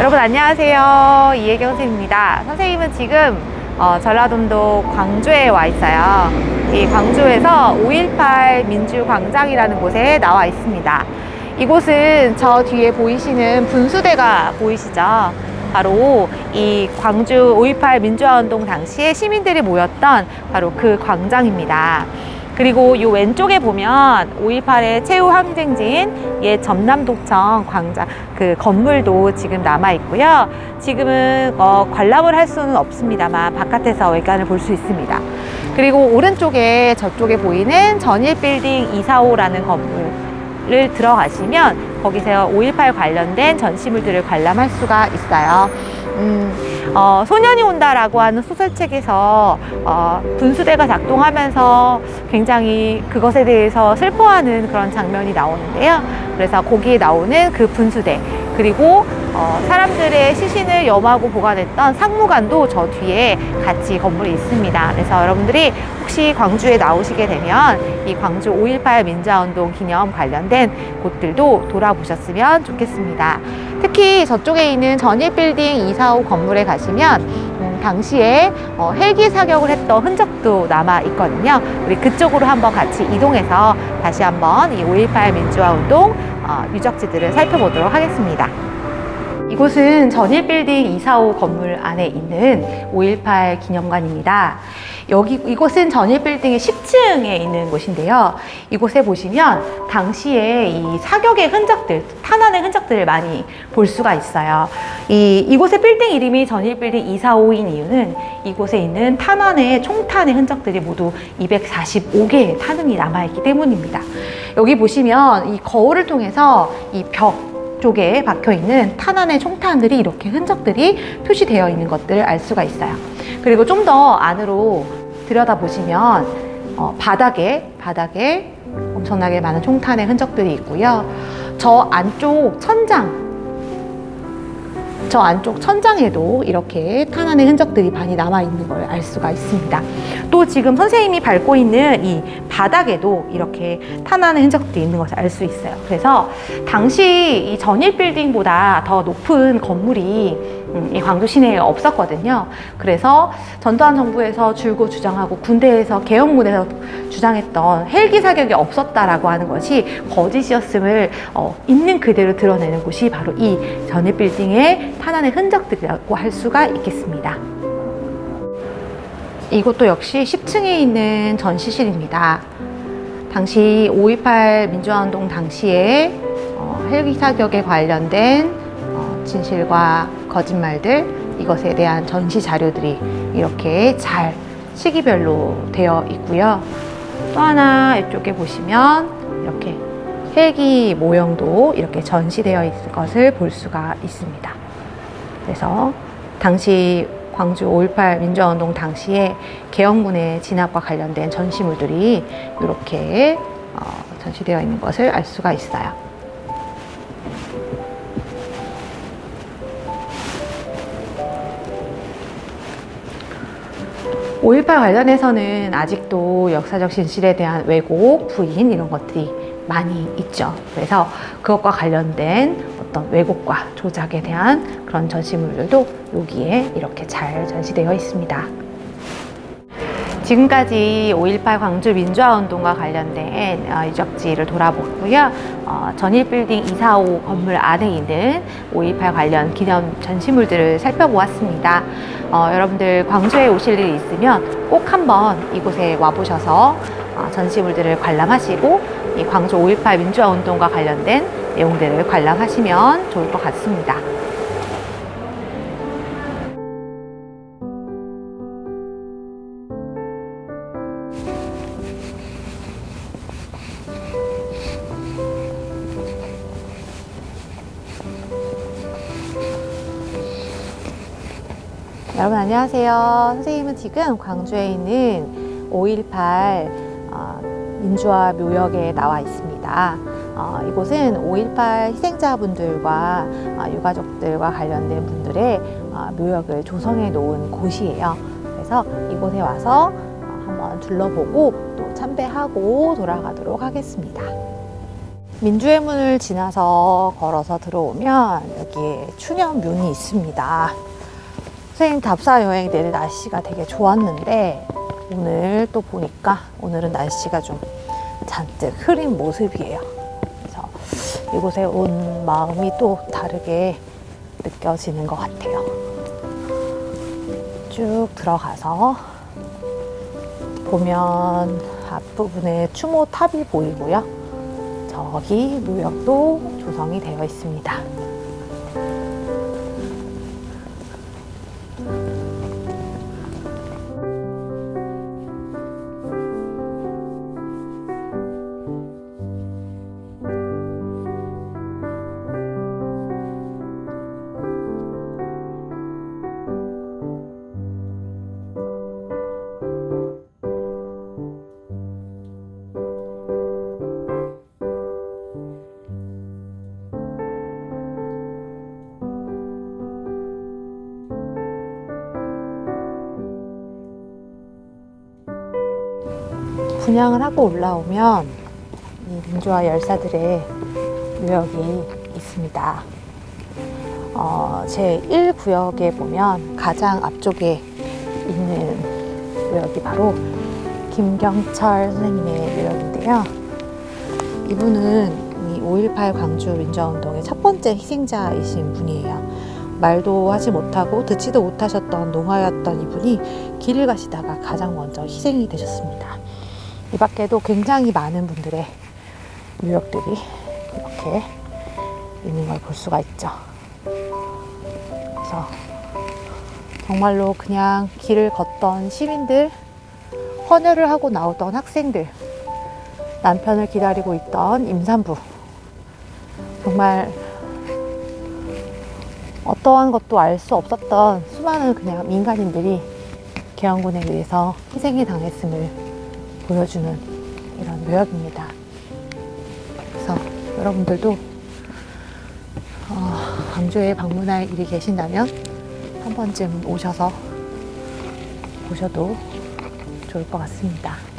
여러분 안녕하세요. 이혜경 선생님입니다. 선생님은 지금 어, 전라남도 광주에 와 있어요. 이 광주에서 5.18 민주광장이라는 곳에 나와 있습니다. 이곳은 저 뒤에 보이시는 분수대가 보이시죠? 바로 이 광주 5.18 민주화운동 당시에 시민들이 모였던 바로 그 광장입니다. 그리고 이 왼쪽에 보면 5.18의 최후 항쟁지인 옛 전남도청 광장 그 건물도 지금 남아 있고요. 지금은 어, 관람을 할 수는 없습니다만 바깥에서 외관을 볼 수 있습니다. 그리고 오른쪽에 저쪽에 보이는 전일 빌딩 245라는 건물을 들어가시면 거기서 5.18 관련된 전시물들을 관람할 수가 있어요. 음, 어, 소년이 온다라고 하는 소설책에서 어, 분수대가 작동하면서 굉장히 그것에 대해서 슬퍼하는 그런 장면이 나오는데요. 그래서 거기에 나오는 그 분수대 그리고 어, 사람들의 시신을 염하고 보관했던 상무관도 저 뒤에 같이 건물이 있습니다. 그래서 여러분들이 혹시 광주에 나오시게 되면 이 광주 5.18 민주화운동 기념 관련된 곳들도 돌아보셨으면 좋겠습니다. 특히 저쪽에 있는 전일 빌딩 245 건물에 가시면 음, 당시에 어, 헬기 사격을 했던 흔적도 남아 있거든요. 우리 그쪽으로 한번 같이 이동해서 다시 한번 이 5.18 민주화 운동 어, 유적지들을 살펴보도록 하겠습니다. 이곳은 전일빌딩 245 건물 안에 있는 5.18 기념관입니다. 여기, 이곳은 전일빌딩의 10층에 있는 곳인데요. 이곳에 보시면 당시에 이 사격의 흔적들, 탄환의 흔적들을 많이 볼 수가 있어요. 이, 이곳의 빌딩 이름이 전일빌딩 245인 이유는 이곳에 있는 탄환의 총탄의 흔적들이 모두 245개의 탄환이 남아 있기 때문입니다. 여기 보시면 이 거울을 통해서 이벽 쪽에 박혀 있는 탄환의 총탄들이 이렇게 흔적들이 표시되어 있는 것들을 알 수가 있어요. 그리고 좀 더 안으로 들여다 보시면 어, 바닥에 바닥에 엄청나게 많은 총탄의 흔적들이 있고요. 저 안쪽 천장 저 안쪽 천장에도 이렇게 탄환의 흔적들이 많이 남아 있는 걸 알 수가 있습니다. 또 지금 선생님이 밟고 있는 이 바닥에도 이렇게 탄환의 흔적들이 있는 것을 알 수 있어요. 그래서 당시 이 전일 빌딩보다 더 높은 건물이 음, 이 광주 시내에 없었거든요. 그래서 전두환 정부에서 줄고 주장하고 군대에서 개혁문에서 주장했던 헬기 사격이 없었다라고 하는 것이 거짓이었음을 어, 있는 그대로 드러내는 곳이 바로 이 전일 빌딩의 탄환의 흔적들이라고 할 수가 있겠습니다. 이곳도 역시 10층에 있는 전시실입니다. 당시 5.18 민주화운동 당시에 어, 헬기 사격에 관련된 어, 진실과 거짓말들 이것에 대한 전시 자료들이 이렇게 잘 시기별로 되어 있고요. 또 하나 이쪽에 보시면 이렇게 헬기 모형도 이렇게 전시되어 있을 것을 볼 수가 있습니다. 그래서 당시 광주 5.18 민주화운동 당시에 개혁문의 진압과 관련된 전시물들이 이렇게 어, 전시되어 있는 것을 알 수가 있어요. (5.18) 관련해서는 아직도 역사적 진실에 대한 왜곡, 부인 이런 것들이 많이 있죠. 그래서 그것과 관련된 어떤 왜곡과 조작에 대한 그런 전시물들도 여기에 이렇게 잘 전시되어 있습니다. 지금까지 5.18 광주 민주화운동과 관련된 어, 유적지를 돌아보고요. 어, 전일빌딩 245 건물 안에 있는 5.18 관련 기념 전시물들을 살펴보았습니다. 어, 여러분들 광주에 오실 일이 있으면 꼭 한번 이곳에 와보셔서 어, 전시물들을 관람하시고 이 광주 5.18 민주화운동과 관련된 내용들을 관람하시면 좋을 것 같습니다. 여러분 안녕하세요. 선생님은 지금 광주에 있는 5.18 어, 민주화 묘역에 나와 있습니다. 어, 이곳은 5.18 희생자분들과 어, 유가족들과 관련된 분들의 어, 묘역을 조성해 놓은 곳이에요. 그래서 이곳에 와서 어, 한번 둘러보고 또 참배하고 돌아가도록 하겠습니다. 민주의 문을 지나서 걸어서 들어오면 여기에 추념문이 있습니다. 선생님 답사 여행 내내 날씨가 되게 좋았는데 오늘 또 보니까 오늘은 날씨가 좀 잔뜩 흐린 모습이에요. 그래서 이곳에 온 마음이 또 다르게 느껴지는 것 같아요. 쭉 들어가서 보면 앞부분에 추모 탑이 보이고요. 저기 묘역도 조성이 되어 있습니다. 분양을 하고 올라오면 이 민주화 열사들의 묘역이 있습니다. 어, 제 1구역에 보면 가장 앞쪽에 있는 묘역이 바로 김경철 선생님의 묘역인데요. 이분은 이 5.18 광주 민주화운동의 첫 번째 희생자이신 분이에요. 말도 하지 못하고 듣지도 못하셨던 농아였던 이분이 길을 가시다가 가장 먼저 희생이 되셨습니다. 이 밖에도 굉장히 많은 분들의 묘역들이 이렇게 있는 걸 볼 수가 있죠. 그래서 정말로 그냥 길을 걷던 시민들, 헌혈을 하고 나오던 학생들, 남편을 기다리고 있던 임산부, 정말 어떠한 것도 알 수 없었던 수많은 그냥 민간인들이 개헌군에 의해서 희생이 당했음을 보여주는 이런 묘역입니다. 그래서 여러분들도 어, 광주에 방문할 일이 계신다면 한 번쯤 오셔서 보셔도 좋을 것 같습니다.